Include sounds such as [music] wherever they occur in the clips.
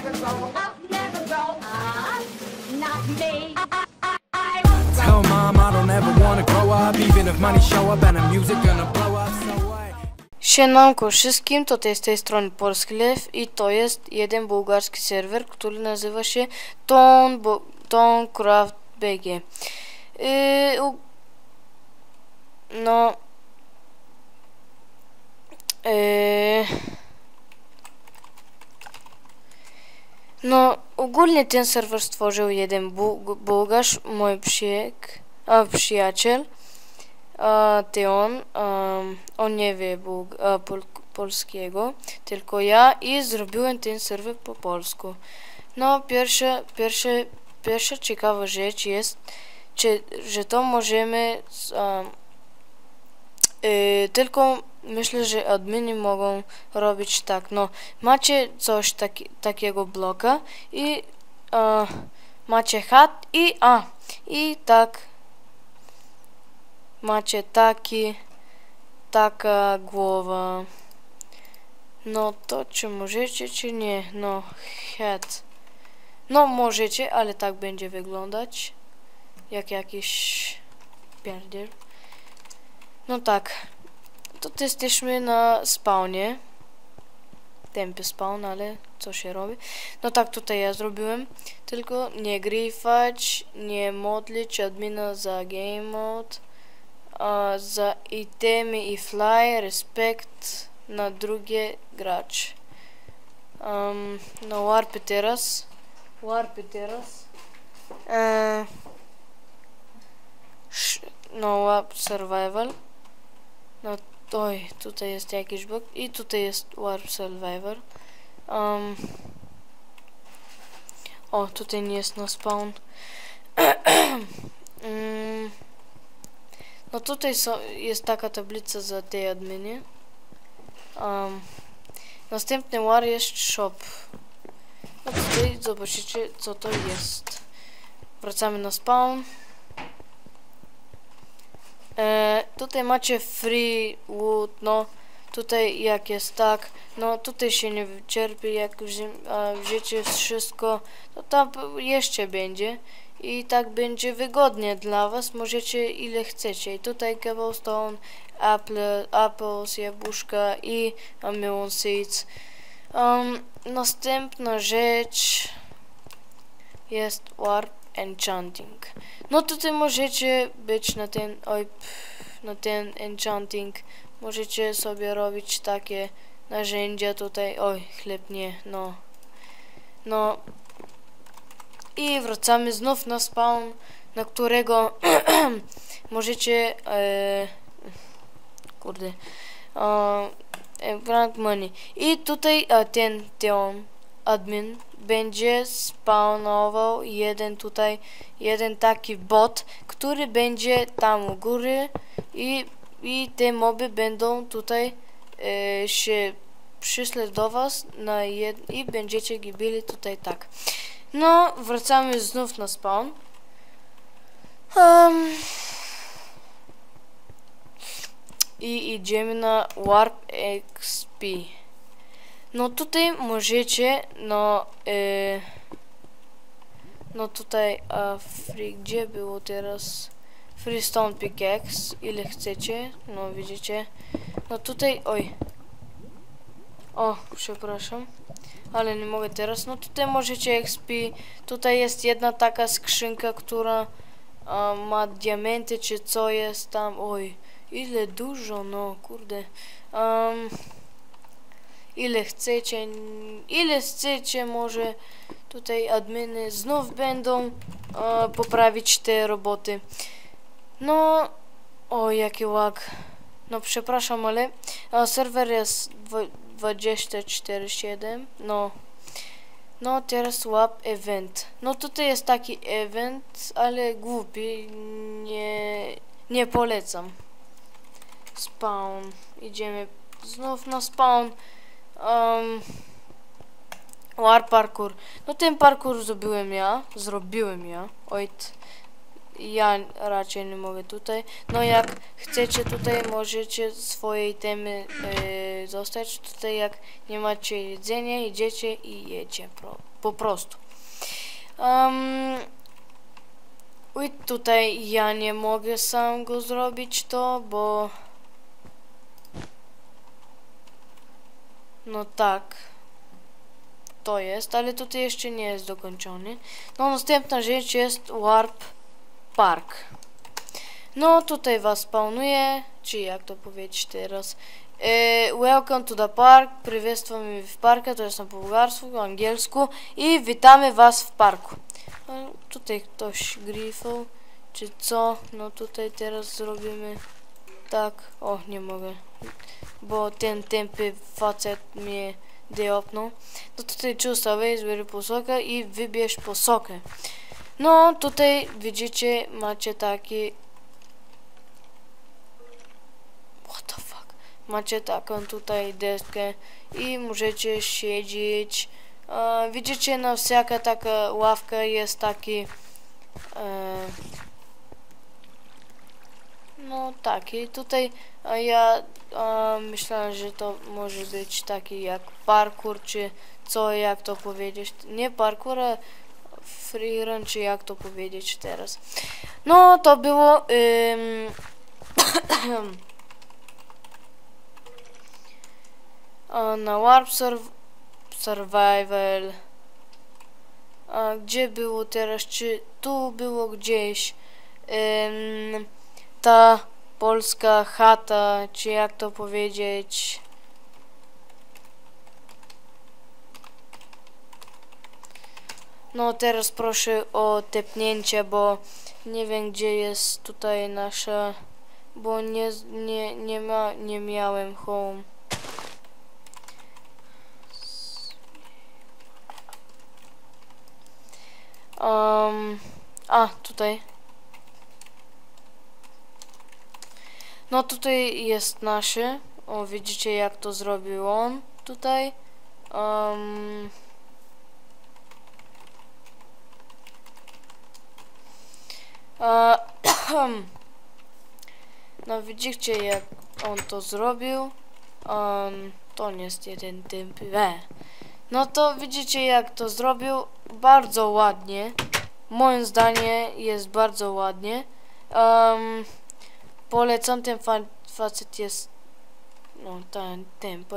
Tell mom I don't ever Шиским, то те сте строни Порски лев и то есть един български сервер, който называше Тон, Тон Крафт БГ. Е, но... Е, no... Ogólnie ten serwer stworzył jeden bu- bułgarz, mój przyjek, a, przyjaciel. A, ty on, um, on nie wie bułg- a, pol polskiego, tylko ja i zrobiłem ten serwer po polsku. No, pierwsza, pierwsza, pierwsza ciekawa rzecz jest, czy, że to możemy, um, y, tylko myślę, że admini mogą robić tak, no, macie coś taki, takiego bloka i a, macie chat i, a, i tak macie taki, taka głowa. No to czy możecie, czy nie? No, head. No możecie, ale tak będzie wyglądać. Jak jakiś pierdziel. No tak. To jesteśmy na spawnie. Tempy spawn, ale co się robi? No tak, tutaj ja zrobiłem. Tylko nie gryfać, nie modlić admina za game mode za itemy i fly, respekt na drugie gracz. Um, no warpy teraz. Warpy teraz. E, sz, no warp survival. No oj, tutaj jest jakiś bug i tutaj jest warp survivor. Um, o, tutaj nie jest na spawn. [clears throat] mm, no tutaj są, jest taka tablica za tej adminie. Um, następny war jest shop. No tutaj zobaczycie co to jest. Wracamy na spawn. E, tutaj macie free wood, no tutaj jak jest tak, no tutaj się nie wyczerpie, jak wzi wszystko, to tam jeszcze będzie i tak będzie wygodnie dla was, możecie ile chcecie. I tutaj cobblestone, apple, apples, jabłuszka i melon seeds. Um, następna rzecz jest warp enchanting. No tutaj możecie być na ten, oj, na ten enchanting. Możecie sobie robić takie narzędzia tutaj, oj, chleb nie, no. No, i wracamy znów na spawn, na którego [clears throat] możecie e, kurde e, grant money i tutaj e, ten ten admin będzie spawnował jeden tutaj jeden taki bot, który będzie tam u góry i, i te moby będą tutaj e, się przyśleć do was na jed i będziecie gibili tutaj tak. No, wracamy znów na spawn. Um, I idziemy na Warp XP. No tutaj możecie, no, yy, no tutaj, a free, gdzie było teraz? Freestone Pickaxe, ile chcecie, no widzicie. No tutaj, oj. O, przepraszam ale nie mogę teraz. No tutaj możecie XP. Tutaj jest jedna taka skrzynka, która a, ma diamenty, czy co jest tam. Oj, ile dużo, no kurde. Um, ile chcecie, ile chcecie, może tutaj adminy znów będą a, poprawić te roboty. No, o jaki lag. No przepraszam, ale a, serwer jest 24-7, no. No teraz łap event. No tutaj jest taki event, ale głupi, nie, nie polecam. Spawn, idziemy znów na spawn. Um, war parkour. No ten parkour zrobiłem ja, zrobiłem ja. Oj, ja raczej nie mogę tutaj. No jak chcecie tutaj, możecie swojej temy e, zostać. Tutaj jak nie macie jedzenia, idziecie i jecie pro, po prostu. Um, tutaj ja nie mogę sam go zrobić to, bo... No tak. To jest, ale tutaj jeszcze nie jest dokończony. No następna rzecz jest Warp Park. No tutaj was spawnuje, czy jak to powiedzieć teraz. E, welcome to the park, przywitam w parku, to jest na bułgarsku, po angielsku i witamy was w parku. No, tutaj ktoś grifał, czy co, no tutaj teraz zrobimy tak. O, nie mogę, bo ten tępy facet mnie deopnął. No tutaj czusta wejdź, zbierz posokę i wybierz posokę. No tutaj widzicie, macie taki What the fuck? Macie taką tutaj deskę i możecie siedzieć. E, widzicie, na wszelka taka ławka jest taki e, no taki. Tutaj a ja a, myślałem, że to może być taki jak parkour, czy co, jak to powiedzieć. Nie parkour, a freerun, czy jak to powiedzieć teraz. No, to było... Ym, [coughs] na Warp Surv Survival. A gdzie było teraz? Czy tu było gdzieś? Ta polska chata, czy jak to powiedzieć? No teraz proszę o tepnięcie, bo nie wiem gdzie jest tutaj nasza, bo nie, nie, nie, ma, nie miałem home. Um, a, tutaj. No tutaj jest nasze. O, widzicie jak to zrobił on tutaj. Um, [clears throat] no widzicie jak on to zrobił. Um, to nie jest jeden. E. No to widzicie jak to zrobił. Bardzo ładnie. Moim zdaniem jest bardzo ładnie. Um, polecam ten fa facet jest no ten tempo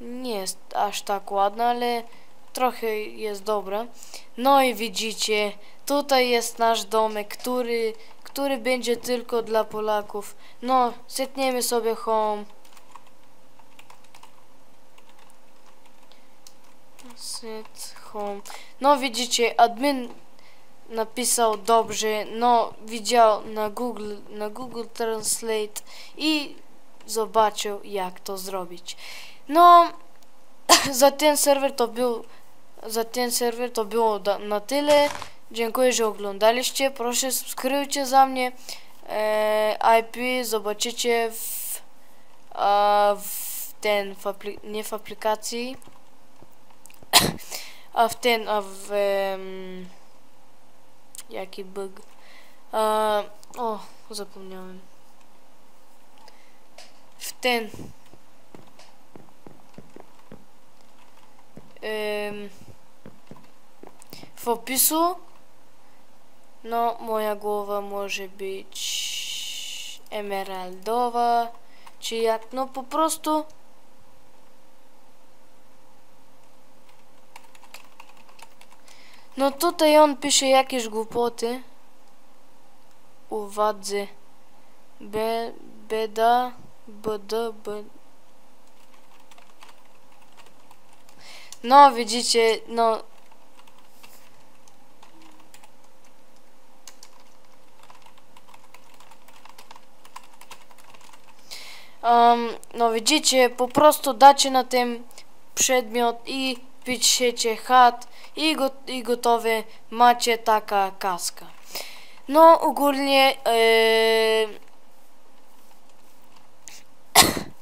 nie jest aż tak ładny, ale trochę jest dobra. No i widzicie, tutaj jest nasz domek, który, który będzie tylko dla Polaków. No, setniemy sobie home. Set home. No widzicie, admin napisał dobrze, no widział na Google, na Google Translate i zobaczył jak to zrobić. No [laughs] za ten serwer to był za ten serwer to było na tyle. Dziękuję, że oglądaliście. Proszę subskrybujcie za mnie. E, IP zobaczycie w, a, w ten w nie w aplikacji [coughs] a w ten a w um, Jaki bug. А, о, запомнявам. Втен. Ем, в опису но моя голова може бить емералдова, чият, но попросту no tutaj on pisze jakieś głupoty. Uwadzy. Be, beda, bd, b. No widzicie, no. Um, no widzicie, po prostu dacie na tym przedmiot i piszecie chat i, go, i gotowy macie taka kaska. No ogólnie yy, [coughs]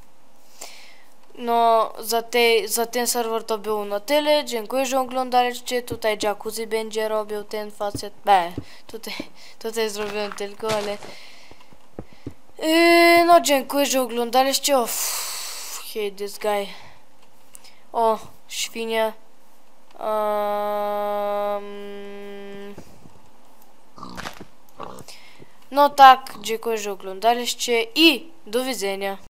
No, za, tej, za ten serwer to było na tyle. Dziękuję, że oglądaliście. Tutaj jacuzzi będzie robił ten facet. B. Tutaj, tutaj zrobiłem tylko, ale... Yy, no, dziękuję, że oglądaliście. O, pff, hate this guy. O, świnia. No tak, dziękuję, że oglądaliście i do widzenia.